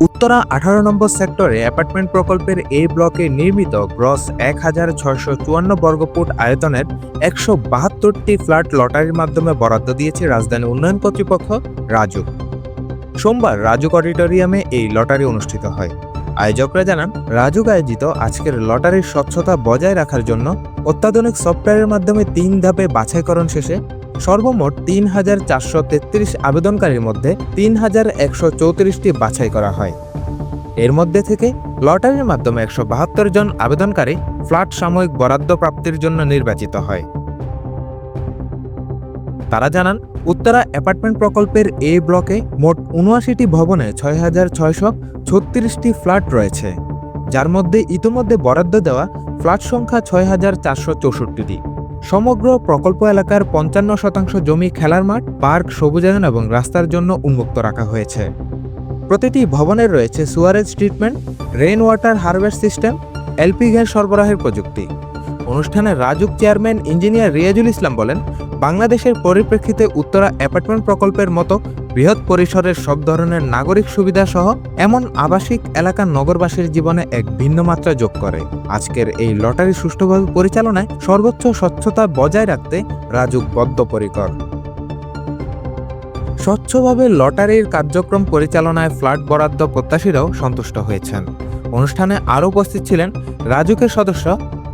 উত্তরা আঠারো নম্বর সেক্টরে অ্যাপার্টমেন্ট প্রকল্পের এই ব্লকে নির্মিত গ্রস এক হাজার ছয়শো চুয়ান্ন বর্গফুট আয়তনের একশো বাহাত্তরটি ফ্ল্যাট লটারির মাধ্যমে বরাদ্দ দিয়েছে রাজধানী উন্নয়ন কর্তৃপক্ষ রাজুক সোমবার রাজুক অডিটোরিয়ামে এই লটারি অনুষ্ঠিত হয়। আয়োজকরা জানান, রাজুক আয়োজিত আজকের লটারির স্বচ্ছতা বজায় রাখার জন্য অত্যাধুনিক সফটওয়্যারের মাধ্যমে তিন ধাপে বাছাইকরণ শেষে সর্বমোট তিন হাজার চারশো তেত্রিশ আবেদনকারীর মধ্যে তিন হাজার একশো চৌত্রিশটি বাছাই করা হয়। এর মধ্যে থেকে লটারির মাধ্যমে একশো বাহাত্তর জন আবেদনকারী ফ্ল্যাট সাময়িক বরাদ্দ প্রাপ্তির জন্য নির্বাচিত হয়। তারা জানান, উত্তরা অ্যাপার্টমেন্ট প্রকল্পের এ ব্লকে মোট উনআশিটি ভবনে ছয় হাজার ছয়শো ছত্রিশটি ফ্ল্যাট রয়েছে, যার মধ্যে ইতোমধ্যে বরাদ্দ দেওয়া ফ্ল্যাট সংখ্যা ছয় হাজার চারশো চৌষট্টিটি। সমগ্র প্রকল্প এলাকার পঞ্চান্ন শতাংশ জমি খেলার মাঠ, পার্ক সবুজায়ন এবং রাস্তার জন্য উন্মুক্ত রাখা হয়েছে। প্রতিটি ভবনের রয়েছে sewerage treatment, rain water harvest system, LP gas সরবরাহের প্রযুক্তি। অনুষ্ঠানে রাজুক চেয়ারম্যান ইঞ্জিনিয়ার রিয়াজুল ইসলাম বলেন, বাংলাদেশের পরিপ্রেক্ষিতে উত্তরা অ্যাপার্টমেন্ট প্রকল্পের মতো বৃহৎ পরিসরের সব ধরনের নাগরিক সুবিধা সহ এমন আবাসিক এলাকার নগরবাসীর জীবনে এক ভিন্ন মাত্রা যোগ করে। আজকের এই লটারি সুষ্ঠুভাবে পরিচালনায় সর্বোচ্চ স্বচ্ছতা বজায় রাখতে রাজুক বদ্ধপরিকর স্বচ্ছভাবে লটারির কার্যক্রম পরিচালনায় ফ্ল্যাট বরাদ্দ প্রত্যাশীরাও সন্তুষ্ট হয়েছেন। অনুষ্ঠানে আরও উপস্থিত ছিলেন রাজুকের সদস্য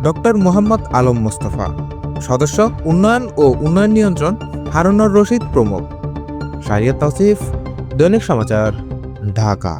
ডক্টর মোহাম্মদ আলম মোস্তফা। সদস্য উন্নয়ন ও উন্নয়ন নিয়ন্ত্রণ হারুনুর রশিদ প্রমুখ। শাহরিয়ার তৌসিফ দৈনিক সমাচার ঢাকা।